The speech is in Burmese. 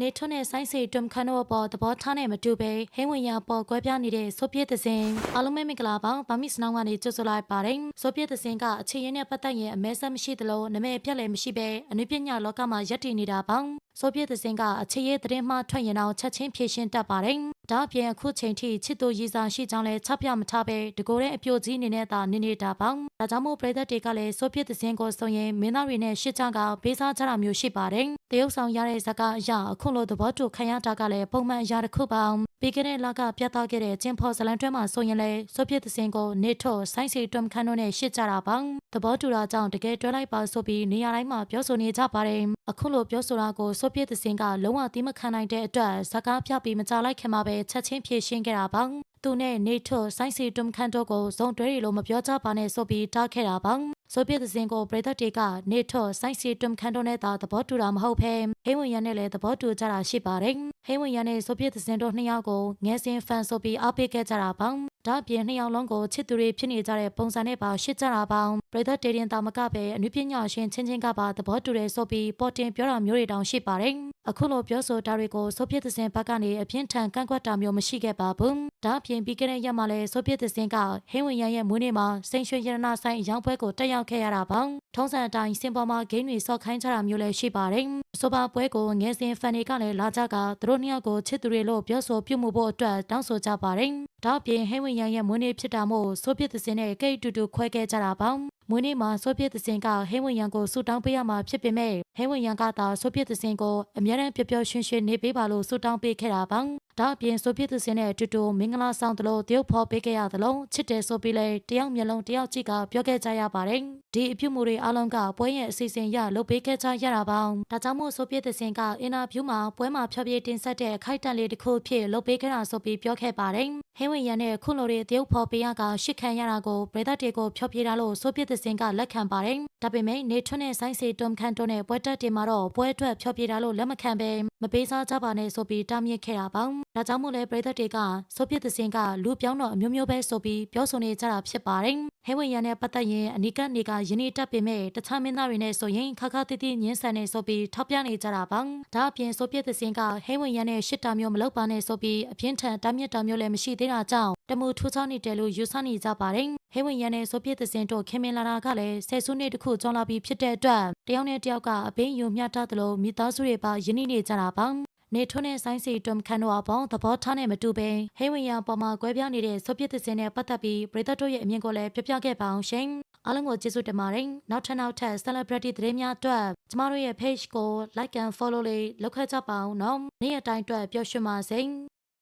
နေထွန်းနဲ့ဆိုင်းစီတွမ်ခန်တို့အပေါ်သဘောထားနဲ့မတူပဲဟင်းဝင်ရပေါ်ကွဲပြားနေတဲ့ဆိုပြည့်သစင်အားလုံးပဲမင်္ဂလာပါဗာမစ်စနောင်းကနေကြိုဆိုလိုက်ပါတယ်ဆိုပြည့်သစင်ကအခြေရင်းနဲ့ပတ်သက်ရင်အမဲဆက်မရှိသလိုနမဲပြက်လည်းမရှိပဲအနုပညာလောကမှာယက်တည်နေတာပေါ့ဆိုပြည့်သစင်ကအခြေရေးသတင်းမှထွက်ရင်တော့ချက်ချင်းဖြေရှင်းတတ်ပါတယ် ဒါအပြင်အခုချိန်ထိချစ်သူရည်စားရှိကြောင်းလဲချပြမထားပဲတကိုယ်တဲ့အပြိုကြီးအနေနဲ့သာနေနေတာပေါ့ဒါကြောင့်မို့ပြည်သက်တွေကလည်းဆိုပြည့်သစင်ကိုဆိုရင်မင်းသားတွေနဲ့ရှစ်ချောင်းကဘေးစားကြတာမျိုးရှိပါတယ်တရုတ်ဆောင်ရတဲ့ဇက်ကအရာအခုလိုသဘောတူခံရတာကလည်းပုံမှန်အရာတစ်ခုပါပြီးခဲ့တဲ့လကပြသခဲ့တဲ့ကျင်းဖော်ဇလန်တွဲမှာဆိုရင်လေဆိုပြည့်သစင်ကိုနေထော့ဆိုင်းစီတွမ်ခန်းတို့နဲ့ရှစ်ကြတာပါသဘောတူတာကြောင့်တကယ်တွဲလိုက်ပါဆိုပြီးနေရာတိုင်းမှာပြောဆိုနေကြပါတယ်အခုလိုပြောဆိုတာကိုဆိုပြည့်သစင်ကလုံးဝသီးမခံနိုင်တဲ့အတွက်ဇကားပြပြီးမကြလိုက်ခင်မှာပဲချက်ချင်းဖြေရှင်းခဲ့တာပါသူနဲ့နေထော့ဆိုင်းစီတွမ်ခန်းတို့ကိုဇုံတွဲရီလိုမပြောကြပါနဲ့ဆိုပြီးတားခဲ့တာပါဆိုပြည့်သစင်ကိုပြည်သက်တွေကနေထော့ဆိုင်းစီတွမ်ခန်းတို့နဲ့သာသဘောတူတာမဟုတ်ဘဲဟင်းဝင်ရနဲ့လည်းသဘောတူကြတာရှိပါတယ်ဟင်းဝင်ရနဲ့ဆိုပြည့်သစင်တို့နှစ်ယောက်ကိုငယ်စဉ်ဖန်ဆိုပြီးအားပေးခဲ့ကြတာပါ ဒါ့အပြင်နှစ်ယောက်လုံးကိုချစ်သူတွေဖြစ်နေကြတဲ့ပုံစံနဲ့ပါရှစ်ကြတာပါပြည်သက်တေရင်တာမကပဲအနုပညာရှင်ချင်းချင်းကပါသဘောတူတယ်ဆိုပြီးပေါ်တင်ပြောတာမျိုးတွေတောင်ရှိပါတယ်အခုလိုပြောဆိုတာတွေကိုဆိုပြည့်သစင်ဘက်ကနေအပြင်းထန်ကန့်ကွက်တာမျိုးမရှိခဲ့ပါဘူးဒါ့အပြင်ပြီးခဲ့တဲ့ရက်မှာလည်းဆိုပြည့်သစင်ကဟင်းဝင်ရရဲ့မွေးနေ့မှာစိန်ရွှေရတနာဆိုင်အရောင်းပွဲကိုတက်ရောက်ခဲ့ရတာပါထုံးစံအတိုင်းစင်ပေါ်မှာဂိမ်းတွေဆော့ခိုင်းကြတာမျိုးလည်းရှိပါတယ်ဆိုပါပွဲကိုငယ်စဉ်ဖန်တွေကလည်းလာကြကသူတို့နှစ်ယောက်ကိုချစ်သူတွေလို့ပြောဆိုပြုမှုဖို့အတွက်တောင်းဆိုကြပါတယ်ဒါ့အပြင်ဟင်းဝင်ရရဲ့မွေးနေ့ဖြစ်တာမို့ဆိုပြည့်သစင်နဲ့ကိတ်တူတူခွဲခဲ့ကြတာပါမွေးနေ့မှာဆိုပြည့်သစင်ကဟင်းဝင်ရန်ကိုဆူတောင်းပေးရမှာဖြစ်ပေမဲ့ဟင်းဝင်ရန်ကသာဆိုပြည့်သစင်ကိုအများရန်ပျော်ပျော်ရွှင်ရွှင်နေပေးပါလို့ဆူတောင်းပေးခဲ့တာပါဒါအပြင်ဆိုပြည့်သူစင်နဲ့အတူတူမင်္ဂလာဆောင်သလိုတရုတ်ဖော်ပေးခဲ့ရသလိုချစ်တယ်ဆိုပြီးလဲတယောက်မျက်လုံးတယောက်ကြည့်ကပြောခဲ့ကြရပါတယ်ဒီအပြုမှုတွေအလုံးကပွဲရဲ့အစီအစဉ်ရလုပ်ပေးခဲ့ကြရတာပါဒါကြောင့်မို့ဆိုပြည့်သူစင်ကအင်တာဗျူးမှာပွဲမှာဖြောပြတင်ဆက်တဲ့အခိုက်အတန့်လေးတစ်ခုဖြစ်လုပ်ပေးခဲ့တာဆိုပြီးပြောခဲ့ပါတယ်ဟင်းဝင်ရန်နဲ့ခုလိုတွေတရုတ်ဖော်ပေးရကရှစ်ခံရတာကိုပြည်သက်တွေကိုဖြောပြတာလို့ဆိုပြည့်သူစင်ကလက်ခံပါတယ်ဒါပေမဲ့နေထွန်းနဲ့ဆိုင်းစီတွမ်ခန်တွန်းနဲ့ပွဲတက်တင်မှာတော့ပွဲအတွက်ဖြောပြတာလို့လက်မခံပဲမပေးစားကြပါနဲ့ဆိုပြီးတားမြစ်ခဲ့တာပါဒါကြောင့်မို့လဲပြည်သက်တွေကဆိုပြစ်သစင်ကလူပြောင်းတော့အမျိုးမျိုးပဲဆိုပြီးပြောဆိုနေကြတာဖြစ်ပါတယ်ဟဲဝင်ရန်နဲ့ပတ်သက်ရင်အနိကနေကယင်းနေတက်ပေမဲ့တခြားမင်းသားတွေနဲ့ဆိုရင်ခါခါတိတိညင်းဆန်နေဆိုပြီးထောက်ပြနေကြတာပါဒါအပြင်ဆိုပြစ်သစင်ကဟဲဝင်ရန်နဲ့ရှစ်တာမျိုးမလုပ်ပါနဲ့ဆိုပြီးအပြင်းထန်တားမြစ်တာမျိုးလည်းမရှိသေးတာကြောင့် တမှုထူးခြားနေတယ်လို့ယူဆနေကြပါတယ်ဟဲဝင်ရန်နဲ့ဆိုပြစ်သစင်တို့ခင်မင်လာတာကလည်းဆယ်စုနှစ်တခုကျော်လာပြီးဖြစ်တဲ့အတွက်တယောက်နဲ့တယောက်ကအပင်းယူမျှတသလိုမိသားစုတွေပါယင်းနေကြတာပါနေထွန်းနဲ့ဆိုင်းစီတွမ်ခန်တို့အပေါင်းသဘောထားနဲ့မတူပင်ဟိဝင်ရန်ပေါ်မှာကွဲပြားနေတဲ့ဆိုပြစ်သစင်နဲ့ပတ်သက်ပြီးပရိသတ်တို့ရဲ့အမြင်ကိုလည်းပြပြခဲ့ပါအောင်ရှင်အားလုံးကိုကျေးဇူးတင်ပါတယ်နောက်ထပ်နောက်ထပ် celebrity သတင်းများအတွက်ကျမတို့ရဲ့ page ကို like and follow လေးလုပ်ခဲ့ကြပါအောင်နော်နေ့ရက်တိုင်းအတွက်ပျော်ရွှင်ပါစေ